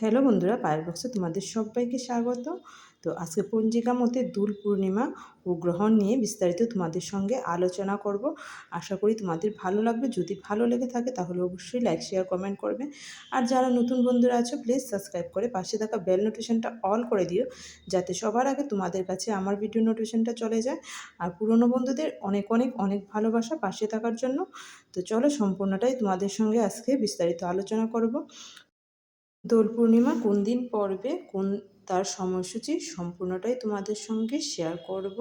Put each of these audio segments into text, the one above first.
Hello বন্ধুরা, পায়ের বক্সে তোমাদের সবাইকে স্বাগত। তো আজকে পঞ্জিকা মতে দুল পূর্ণিমা ও গ্রহণ নিয়ে বিস্তারিত তোমাদের সঙ্গে আলোচনা করব। আশা করি তোমাদের ভালো লাগবে। যদি ভালো লেগে থাকে তাহলে অবশ্যই লাইক শেয়ার কমেন্ট করবে। আর যারা নতুন বন্ধুরা আছো প্লিজ সাবস্ক্রাইব করে পাশে থাকা বেল নোটিফিকেশনটা অল করে দিও, যাতে সবার আগে তোমাদের কাছে আমার ভিডিও নোটিফিকেশনটা চলে যায়। আর পুরনো বন্ধুদের অনেক অনেক অনেক ভালোবাসা পাশে থাকার জন্য। তো চলো সম্পূর্ণটাই তোমাদের সঙ্গে আজকে বিস্তারিত আলোচনা করব। দোল পূর্ণিমা কোন দিন পড়বে? কোন তার সময়সূচি? সম্পূর্ণটাই তোমাদের সঙ্গে শেয়ার করব।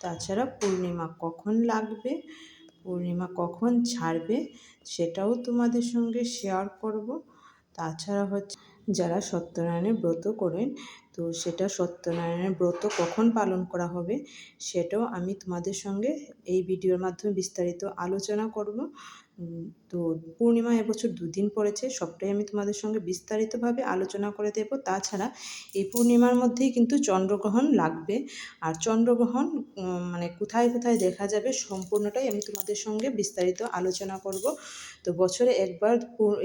তাছাড়া পূর্ণিমা কখন লাগবে? পূর্ণিমা কখন ছাড়বে? সেটাও তোমাদের সঙ্গে শেয়ার করব। তাছাড়া হচ্ছে যারা সত্যনারায়ণের ব্রত করেন, তো সেটা সত্যনারায়ণের ব্রত কখন পালন করা হবে, সেটাও আমি তোমাদের সঙ্গে এই ভিডিওর মাধ্যমে বিস্তারিত আলোচনা করব। তো পূর্ণিমা এবছর দুদিন পড়েছে, সবটাই আমি তোমাদের সঙ্গে বিস্তারিতভাবে আলোচনা করে দেব। তাছাড়া এই পূর্ণিমার মধ্যেই কিন্তু চন্দ্রগ্রহণ লাগবে। আর চন্দ্রগ্রহণ মানে কোথায় কোথায় দেখা যাবে সম্পূর্ণটাই আমি তোমাদের সঙ্গে বিস্তারিত আলোচনা করব। তো বছরে একবার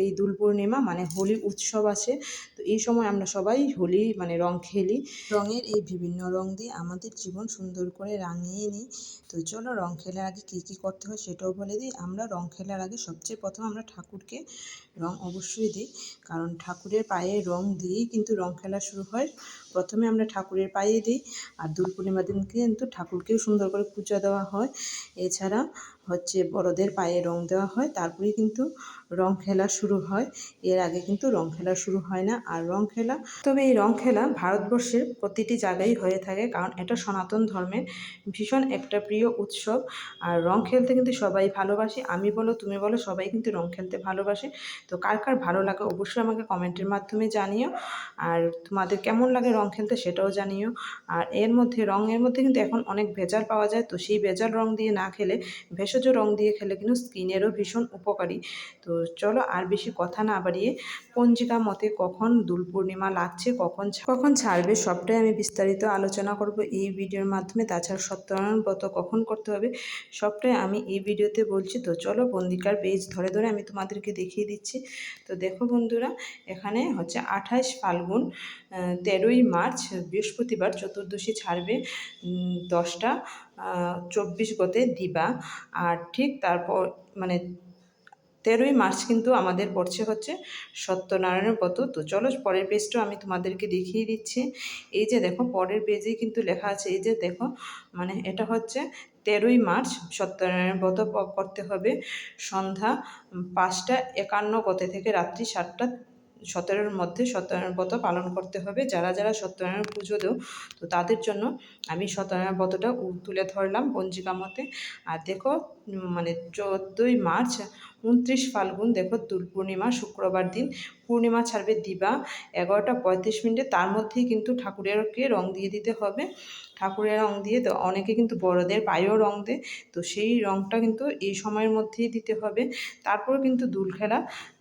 এই দোল পূর্ণিমা মানে হোলি উৎসব আছে তো এই সময় আমরা সবাই হোলি মানে রং খেলি। রঙের এই বিভিন্ন রং দিয়ে আমাদের জীবন সুন্দর করে রাঙিয়ে নিই। তো চলো রং খেলার আগে কী কী করতে হয় সেটাও বলে দিই। আমরা রং খেলার আগে সবচেয়ে প্রথম আমরা ঠাকুরকে রং অবশ্যই দিই। কারণ ঠাকুরের পায়ে রং দিয়েই কিন্তু রং খেলা শুরু হয়। প্রথমে আমরা ঠাকুরের পায়ে দিই আর দোল পূর্ণিমার দিন কিন্তু ঠাকুরকেও সুন্দর করে পূজা দেওয়া হয়। এছাড়া হচ্ছে বড়দের পায়ে রং দেওয়া হয় তারপরেই কিন্তু রং খেলা শুরু হয়। এর আগে কিন্তু রং খেলা শুরু হয় না আর রং খেলা, তবে এই রং খেলা ভারতবর্ষের প্রতিটি জায়গায় হয়ে থাকে কারণ এটা সনাতন ধর্মের ভীষণ একটা প্রিয় উৎসব। আর রং খেলতে কিন্তু সবাই ভালোবাসে, আমি বলো, তুমি বলো, সবাই কিন্তু রং খেলতে ভালোবাসে। তো কার কার ভালো লাগে অবশ্যই আমাকে কমেন্টের মাধ্যমে জানিও। আর তোমাদের কেমন লাগে রং খেলতে সেটাও জানিও। আর এর মধ্যে, রঙের মধ্যে কিন্তু এখন অনেক ভেজাল পাওয়া যায়, তো সেই ভেজাল রং দিয়ে না খেলে ভেষজ রং দিয়ে খেলে কিন্তু স্কিনেরও ভীষণ উপকারী। তো চলো আর বেশি কথা না বাড়িয়ে পঞ্জিকা মতে কখন দোল পূর্ণিমা লাগছে, কখন কখন ছাড়বে সবটাই আমি বিস্তারিত আলোচনা করব এই ভিডিওর মাধ্যমে। তাছাড়া সত্যনারায়ণ ব্রত কখন করতে হবে সবটাই আমি এই ভিডিওতে বলছি। তো চলো বন্দিকার পেজ ধরে ধরে আমি তোমাদেরকে দেখিয়ে দিচ্ছি। তো দেখো বন্ধুরা, এখানে হচ্ছে আঠাইশ ফাল্গুন তেরোই মার্চ, বৃহস্পতিবার চতুর্দশী ছাড়বে দশটা চব্বিশ গতে দিবা। আর ঠিক তারপর মানে তেরোই মার্চ কিন্তু আমাদের পড়ছে হচ্ছে সত্যনারায়ণের ব্রত তো চলো পরের পেজটাও আমি তোমাদেরকে দেখিয়ে দিচ্ছি। এই যে দেখো, পরের পেজেই কিন্তু লেখা আছে, এই যে দেখো মানে এটা হচ্ছে তেরোই মার্চ সত্যনারায়ণ ব্রত করতে হবে। সন্ধ্যা পাঁচটা একান্ন গতে থেকে রাত্রি সাতটা সতেরোর মধ্যে সত্যনারায়ণ ব্রত পালন করতে হবে। যারা যারা সত্যনারায়ণ পুজো দেও, তো তাদের জন্য আমি সত্যনারায়ণ ব্রতটা তুলে ধরলাম পঞ্জিকা মতে আর দেখো মানে চোদ্দোই মার্চ, উনত্রিশ ফাল্গুন, দেখো দোল, পূর্ণিমা, শুক্রবার দিন। পূর্ণিমা ছাড়বে দিবা, এগারোটা পঁয়ত্রিশ মিনিটে। তার মধ্যেই কিন্তু ঠাকুরেরকে রং দিয়ে দিতে হবে। ঠাকুরের রং দিয়ে তো অনেকে কিন্তু বড়দের পায়েও রং দেয়। তো সেই রংটা কিন্তু এই সময়ের মধ্যেই দিতে হবে। তারপর কিন্তু দুল খেলা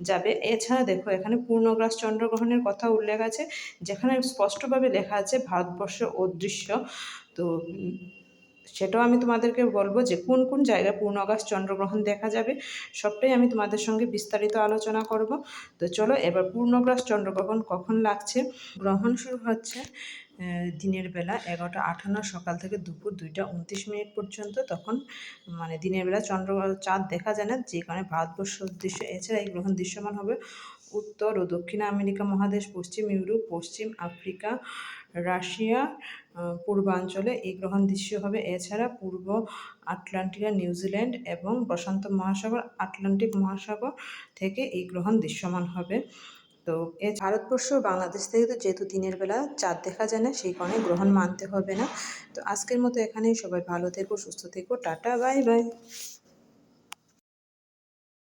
যাবে। এছাড়া দেখো, এখানে পূর্ণগ্রাস চন্দ্রগ্রহণের কথা উল্লেখ আছে, যেখানে স্পষ্টভাবে লেখা আছে, ভারতবর্ষের অদৃশ্য। তো সেটাও আমি তোমাদেরকে বলব যে কোন কোন জায়গায় পূর্ণাকাশ চন্দ্রগ্রহণ দেখা যাবে, সবটাই আমি তোমাদের সঙ্গে বিস্তারিত আলোচনা করব। তো চলো এবার পূর্ণগ্রাস চন্দ্রগ্রহণ কখন লাগছে? গ্রহণ শুরু হচ্ছে দিনের বেলা এগারোটা আঠান্ন সকাল থেকে দুপুর দুইটা উনত্রিশ মিনিট পর্যন্ত। তখন মানে দিনের বেলা চন্দ্র চাঁদ দেখা যায় না, যে কারণে ভারতবর্ষ দৃশ্য এছাড়া এই গ্রহণ দৃশ্যমান হবে উত্তর ও দক্ষিণ আমেরিকা মহাদেশ, পশ্চিম ইউরোপ, পশ্চিম আফ্রিকা, রাশিয়া পূর্বাঞ্চলে এই গ্রহণ দৃশ্য হবে। এছাড়া পূর্ব আটলান্টিকা নিউজিল্যান্ড এবং প্রশান্ত মহাসাগর, আটলান্টিক মহাসাগর থেকে এই গ্রহণ দৃশ্যমান হবে। তো এ ভারতবর্ষ বাংলাদেশ থেকে তো যেহেতু দিনের বেলা চাঁদ দেখা যায় না, সেই কারণে গ্রহণ মানতে হবে না। তো আজকের মতো এখানেই সবাই ভালো থেকো, সুস্থ থেকো, টাটা, বাই বাই।